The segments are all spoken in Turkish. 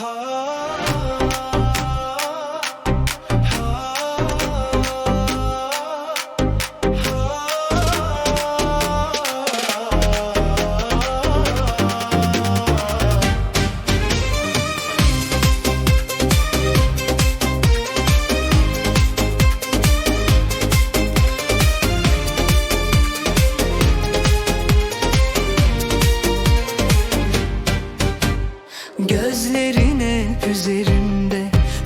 heart. Gözlerin hep üzerimde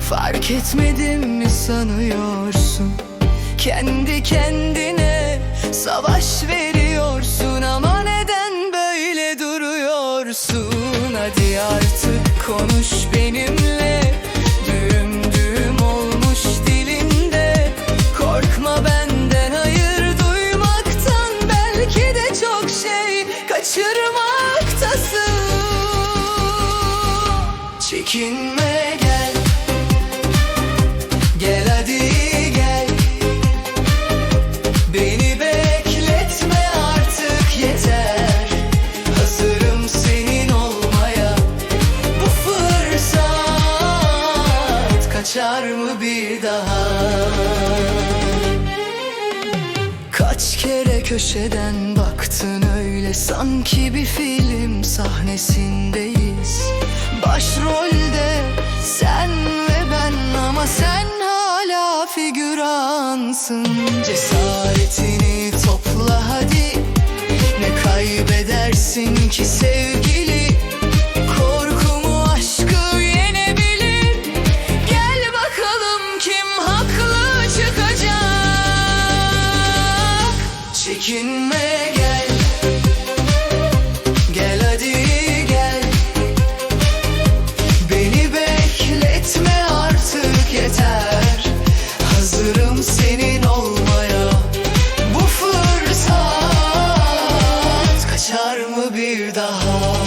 Fark etmedim mi sanıyorsun? Kendi kendine savaş veriyorsun Ama neden böyle duruyorsun? Hadi artık konuş benimle. Düğüm düğüm olmuş dilimde Korkma benden hayır duymaktan Belki de çok şey kaçırmaktasın Çekinme gel. Gel hadi gel. Beni bekletme artık yeter. Hazırım senin olmaya. Bu fırsat Kaçar mı bir daha? Kaç kere köşeden baktın öyle? Sanki bir film sahnesindeyiz. Başrolde figüransın. Cesaretini topla hadi. Ne kaybedersin ki sevgili? Korkumu aşkı yenebilir. Gel bakalım kim haklı çıkacak? Çekinme. the home.